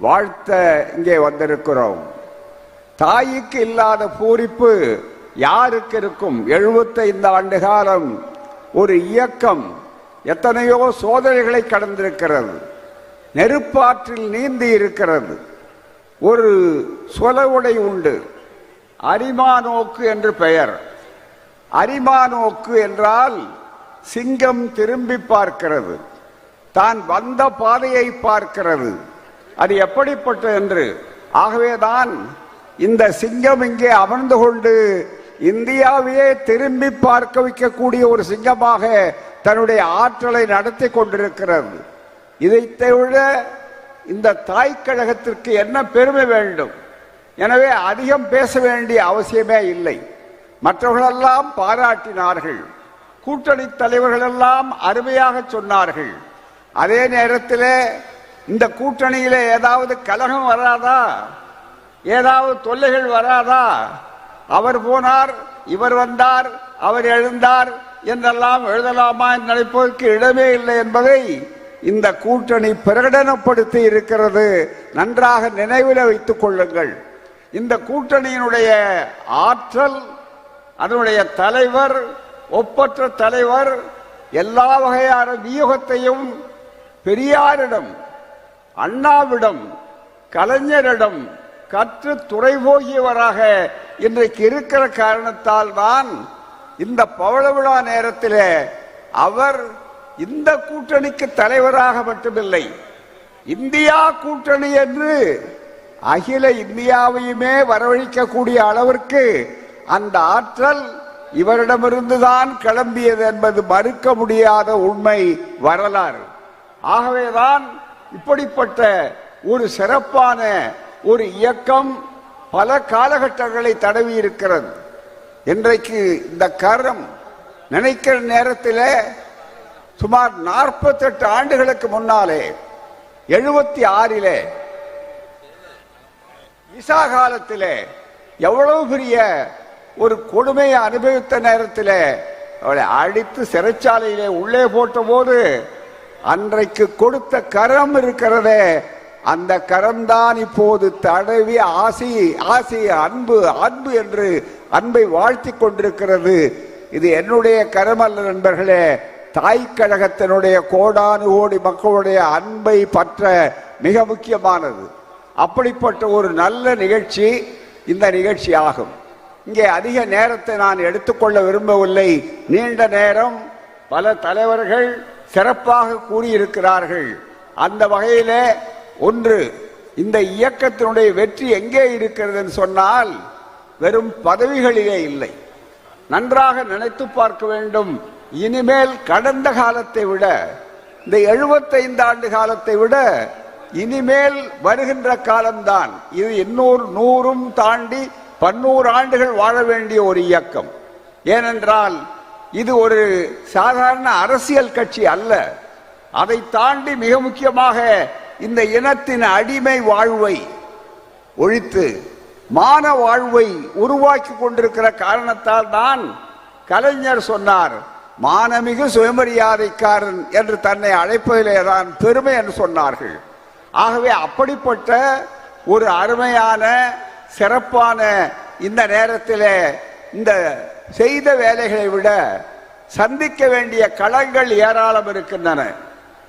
வாழ்த்த இங்கே வந்திருக்கிறோம். தாய்க்கு இல்லாத பூரிப்பு யாருக்கு இருக்கும்? 75 ஆண்டு காலம் ஒரு இயக்கம் எத்தனையோ சோதனைகளை கடந்திருக்கிறது. நெருப்பாற்றில் நீந்தி இருக்கிறது. ஒரு சொலவுடை உண்டு. அரிமானோக்கு என்று பெயர். அரிமானோக்கு என்றால் சிங்கம் திரும்பி பார்க்கிறது. தான் வந்த பாதையை பார்க்கிறது. அது எப்படிப்பட்டது என்று? ஆகவேதான் இந்த சிங்கம் இங்கே அமர்ந்து கொண்டு இந்தியாவையே திரும்பி பார்க்க வைக்கக்கூடிய ஒரு சிங்கமாக தன்னுடைய ஆற்றலை நடத்தி கொண்டிருக்கிறது. இதை தவிர இந்த தாய் கழகத்திற்கு என்ன பெருமை வேண்டும்? எனவே அதிகம் பேச வேண்டிய அவசியமே இல்லை. மற்றவர்களெல்லாம் பாராட்டினார்கள். கூட்டணி தலைவர்களெல்லாம் அருமையாக சொன்னார்கள். அதே நேரத்தில் இந்த கூட்டணியில் ஏதாவது கலகம் வராதா? ஏதாவது தொல்லைகள் வராதா? அவர் போனார் இவர் வந்தார் அவர் எழுந்தார் என்றெல்லாம் எழுதலாமா என்று நினைப்பதற்கு இடமே இல்லை என்பதை இந்த கூட்டணி பிரகடனப்படுத்தி இருக்கிறது. நன்றாக நினைவில் வைத்துக் கொள்ளுங்கள். இந்த கூட்டணியினுடைய ஆற்றல் அதனுடைய தலைவர் ஒப்பற்ற தலைவர் எல்லா வகையான வியூகத்தையும் பெரியாரிடம் அண்ணாவிடம் கலைஞரிடம் கற்று துறை போகியவராக இன்றைக்கு இருக்கிற காரணத்தால் தான் இந்த பவள விழா நேரத்தில் அவர் இந்த கூட்டணிக்கு தலைவராக மட்டுமில்லை இந்தியா கூட்டணி என்று அகில இந்தியாவையுமே வரவழைக்கக்கூடிய அளவிற்கு அந்த ஆற்றல் இவரிடமிருந்துதான் கிளம்பியது என்பது மறுக்க முடியாத உண்மை வரலாறு. ஆகவேதான் இப்படிப்பட்ட ஒரு சிறப்பான ஒரு இயக்கம் பல காலகட்டங்களை தடவி இருக்கிறது இன்றைக்கு இந்த கரம் நினைக்கிற நேரத்தில் சுமார் நாற்பத்தெட்டு ஆண்டுகளுக்கு முன்னாலே எழுபத்தி ஆறிலே விசா காலத்தில் எவ்வளவு பெரிய ஒரு கொடுமையை அனுபவித்த நேரத்தில் அவளை அடித்து சிறைச்சாலையிலே உள்ளே போட்ட போது அன்றைக்கு கொடுத்த கரம் இருக்கிறதே அந்த கரம்தான் இப்போது தடவி ஆசி ஆசி அன்பு அன்பு என்று அன்பை வாழ்த்தி கொண்டிருக்கிறது. இது என்னுடைய கரம் அல்ல நண்பர்களே தாய் கழகத்தினுடைய கோடானு கோடி மக்களுடைய அன்பை பற்ற மிக முக்கியமானது. அப்படிப்பட்ட ஒரு நல்ல நிகழ்ச்சி இந்த நிகழ்ச்சி ஆகும். இங்கே அதிக நேரத்தை நான் எடுத்துக்கொள்ள விரும்பவில்லை. நீண்ட நேரம் பல தலைவர்கள் சிறப்பாக கூறியிருக்கிறார்கள். அந்த வகையிலே ஒன்று இந்த இயக்கத்தினுடைய வெற்றி எங்கே இருக்கிறதுன்னு சொன்னால் வெறும் பதவிகளிலே இல்லை. நன்றாக நினைத்து பார்க்க வேண்டும். இனிமேல் கடந்த காலத்தை விட இந்த 75 ஆண்டு காலத்தை விட இனிமேல் வருகின்ற காலம்தான். இது இன்னொரு நூறும் தாண்டி பன்னூறு ஆண்டுகள் வாழ வேண்டிய ஒரு இயக்கம். ஏனென்றால் இது ஒரு சாதாரண அரசியல் கட்சி அல்ல. அதை தாண்டி மிக முக்கியமாக இந்த இனத்தின் அடிமை வாழ்வை ஒழித்து மான வாழ்வை உருவாக்கி கொண்டிருக்கிற காரணத்தால் தான் கலைஞர் சொன்னார் மானமிகு சுயமரியாதைக்காரன் என்று தன்னை அழைப்பதிலே தான் பெருமை என்று சொன்னார்கள். ஆகவே அப்படிப்பட்ட ஒரு அருமையான சிறப்பான இந்த நேரத்தில் இந்த செய்த வேலைகளை விட சந்திக்க வேண்டிய களங்கள் ஏராளம் இருக்கின்றன.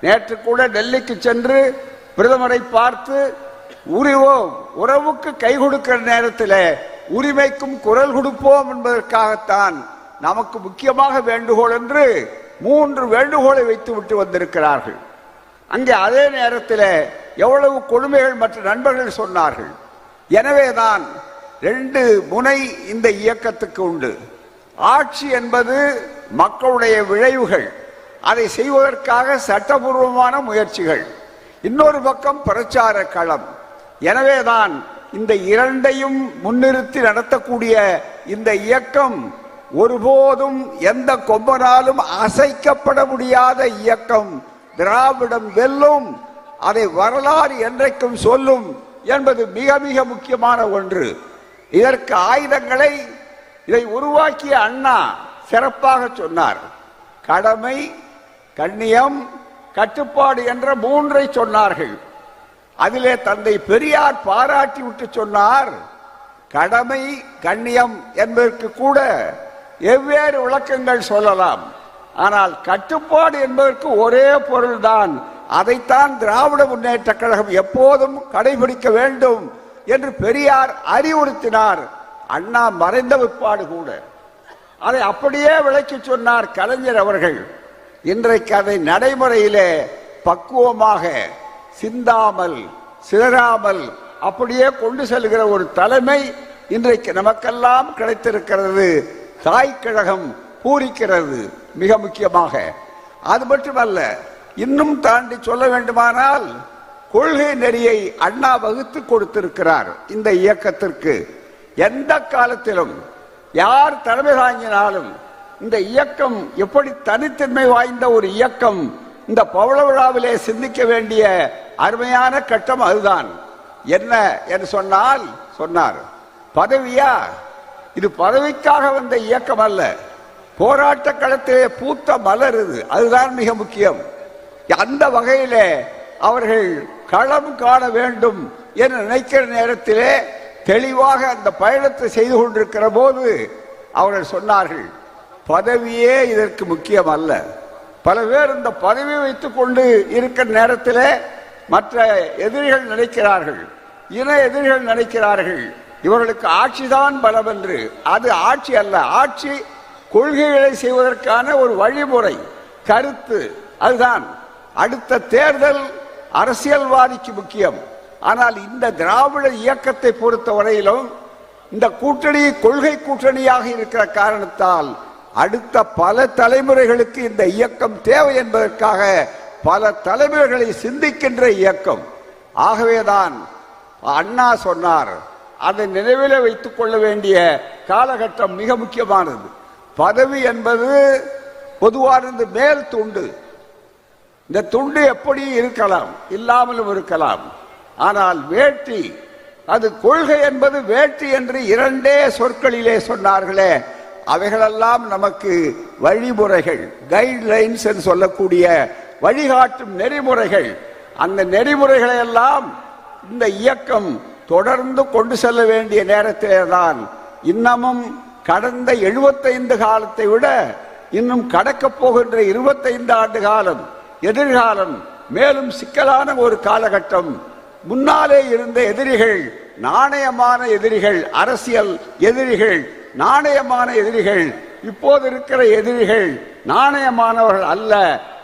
நேற்று கூட டெல்லிக்கு சென்று பிரதமரை பார்த்து உரிவோம் உறவுக்கு கை கொடுக்கிற நேரத்தில் உரிமைக்கும் குரல் கொடுப்போம் என்பதற்காகத்தான் நமக்கு முக்கியமாக வேண்டுகோள் என்று மூன்று வேண்டுகோளை வைத்து விட்டு வந்திருக்கிறார்கள். அங்கே அதே நேரத்தில் எவ்வளவு கொடுமைகள் மற்ற நண்பர்கள் சொன்னார்கள். எனவேதான் ரெண்டு முனை இந்த இயக்கத்துக்கு உண்டு. ஆட்சி என்பது மக்களுடைய விளைவுகள். அதை செய்வதற்காக சட்டபூர்வமான முயற்சிகள். இன்னொரு பக்கம் பிரச்சார களம். எனவேதான் இந்த இரண்டையும் முன்னிறுத்தி நடத்தக்கூடிய இந்த இயக்கம் ஒருபோதும் எந்த கொம்பனாலும் அசைக்கப்பட முடியாத இயக்கம். திராவிடம் வெல்லும் அதை வரலாறு என்றைக்கும் சொல்லும் என்பது மிக மிக முக்கியமான ஒன்று. இதற்கு ஆயுதங்களை இதை உருவாக்கிய அண்ணா சிறப்பாக சொன்னார். கடமை கண்ணியம் கட்டுப்பாடு என்ற மூன்றை சொன்னார்கள். அதிலே தந்தை பெரியார் பாராட்டி விட்டு சொன்னார் கடமை கண்ணியம் என்பதற்கு கூட எவ்வேறு விளக்கங்கள் சொல்லலாம். ஆனால் கட்டுப்பாடு என்பதற்கு ஒரே பொருள்தான் அதைத்தான் திராவிட முன்னேற்ற கழகம் எப்போதும் கடைபிடிக்க வேண்டும் என்று பெரியார் அறிவுறுத்தினார். அண்ணா மறைந்த விற்பாடு கூட. அதை அப்படியே விளக்கி சொன்னார் கலைஞர் அவர்கள். இன்றைக்கு அதை நடைமுறையிலே பக்குவமாக சிந்தாமல் சிதறாமல் அப்படியே கொண்டு செல்கிற ஒரு தலைமை இன்றைக்கு நமக்கெல்லாம் கிடைத்திருக்கிறது. தாய் கழகம் பூரிக்கிறது மிக முக்கியமாக. அது மட்டுமல்ல இன்னும் தாண்டி சொல்ல வேண்டுமானால் கொள்கை நெறியை அண்ணா வகுத்து கொடுத்திருக்கிறார் இந்த இயக்கத்திற்கு. எந்த காலத்திலும் யார் தலைமை தாங்கினாலும் இந்த இயக்கம் எப்படி தனித்தன்மை வாய்ந்த ஒரு இயக்கம் இந்த பவள விழாவிலே சிந்திக்க வேண்டிய அருமையான கட்டம் அதுதான். என்ன என்று சொன்னால் சொன்னார் பதவியா? இது பதவிக்காக வந்த இயக்கம் அல்ல. போராட்ட களத்திலே பூத்த மலர் இது. அதுதான் மிக முக்கியம். அந்த வகையிலே அவர்கள் களம் காண வேண்டும் என்று நினைக்கிற நேரத்திலே தெளிவாக அந்த பயணத்தை செய்து கொண்டிருக்கிற போது அவர்கள் சொன்னார்கள் பதவியே இதற்கு முக்கியம் அல்ல பல பேர் இந்த பதவி வைத்துக் கொண்டு இருக்கிற நேரத்தில் மற்ற எதிரிகள் நினைக்கிறார்கள். இன எதிரிகள் நினைக்கிறார்கள். இவர்களுக்கு ஆட்சிதான் பலம் என்று அது ஆட்சி அல்ல. ஆட்சி கொள்கைகளை செய்வதற்கான ஒரு வழிமுறை கருத்து. அதுதான். அடுத்த தேர்தல் அரசியல்வாதிக்கு முக்கியம். ஆனால் இந்த திராவிட இயக்கத்தை பொறுத்த வரையிலும் இந்த கூட்டணி கொள்கை கூட்டணியாக இருக்கிற காரணத்தால் அடுத்த பல தலைமுறைகளுக்கு இந்த இயக்கம் தேவை என்பதற்காக பல தலைமுறைகளை சிந்திக்கின்ற இயக்கம். ஆகவேதான் அண்ணா சொன்னார் அதை நினைவில் வைத்துக் கொள்ள வேண்டிய காலகட்டம் மிக முக்கியமானது. பதவி என்பது பொதுவானது மேல் துண்டு. இந்த துண்டு எப்படி இருக்கலாம்? இல்லாமலும் இருக்கலாம். ஆனால் வேட்டி அது கொள்கை என்பது வேட்டி என்று இரண்டே சொற்களிலே சொன்னார்களே. அவைகளெல்லாம் நமக்கு வழிமுறைகள் கைட்லைன்ஸ் என்று சொல்லக்கூடிய வழிகாட்டும் நெறிமுறைகள். அந்த நெறிமுறைகளை எல்லாம் இந்த இயக்கம் தொடர்ந்து கொண்டு செல்ல வேண்டிய நேரத்திலே தான் இன்னமும் கடந்த 75 காலத்தை விட இன்னும் கடக்கப் போகின்ற 25 ஆண்டு காலம் எதிர்காலம் மேலும் சிக்கலான ஒரு காலகட்டம் முன்னாலே இருந்த எதிரிகள் நாணயமான எதிரிகள் அரசியல் எதிரிகள் நாணயமான எதிரிகள் இப்போது இருக்கிற எதிரிகள் நாணயமானவர்கள் அல்ல.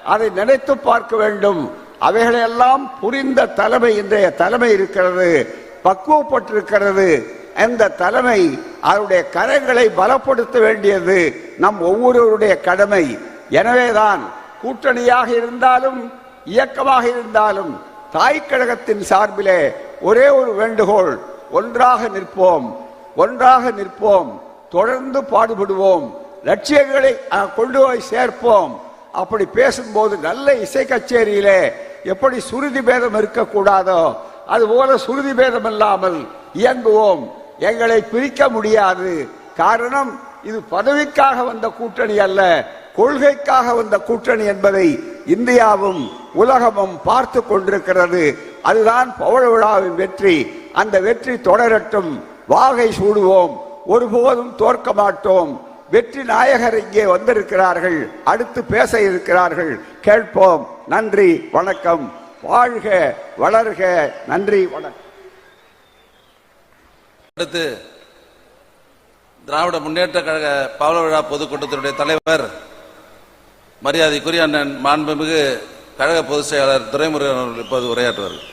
அதை நினைத்து பார்க்க வேண்டும். அவைகளையெல்லாம் புரிந்த தலைமை இன்றைய தலைமை இருக்கிறது பக்குவப்பட்டிருக்கிறது. அந்த தலைமை அவருடைய கரங்களை பலப்படுத்த வேண்டியது நம் ஒவ்வொருவருடைய கடமை. எனவேதான் கூட்டணியாக இருந்தாலும் இயக்கமாக இருந்தாலும் தாய் கழகத்தின் சார்பிலே ஒரே ஒரு வேண்டுகோள் ஒன்றாக நிற்போம் ஒன்றாக நிற்போம் தொடர்ந்து பாடுபடுவோம் லட்சியங்களை கொண்டு போய் சேர்ப்போம். அப்படி பேசும்போது நல்ல இசை கச்சேரியிலே எப்படி சுருதி பேதம் இருக்கக்கூடாதோ அதுபோல சுருதி பேதம் இல்லாமல் இயங்குவோம். எங்களை பிரிக்க முடியாது. காரணம் இது பதவிக்காக வந்த கூட்டணி அல்ல கொள்கைக்காக வந்த கூட்டணி என்பதை இந்தியாவும் உலகமும் பார்த்து கொண்டிருக்கிறது. அதுதான் பவள விழாவின் வெற்றி. அந்த வெற்றி தொடரட்டும். வாகை சூடுவோம். ஒருபோதும் தோற்க மாட்டோம். வெற்றி நாயகர் இங்கே வந்திருக்கிறார்கள். அடுத்து பேச இருக்கிறார்கள். கேட்போம். நன்றி வணக்கம். வாழ்க வளர்க. நன்றி வணக்கம். அடுத்து திராவிட முன்னேற்ற கழக பவள விழா பொதுக்கூட்டத்தினுடைய தலைவர் மரியாதைக்குரிய அண்ணன் மாண்புமிகு கழக பொதுச் செயலாளர் துரைமுருகன் அவர்கள் இப்போது உரையாற்றுவார்கள்.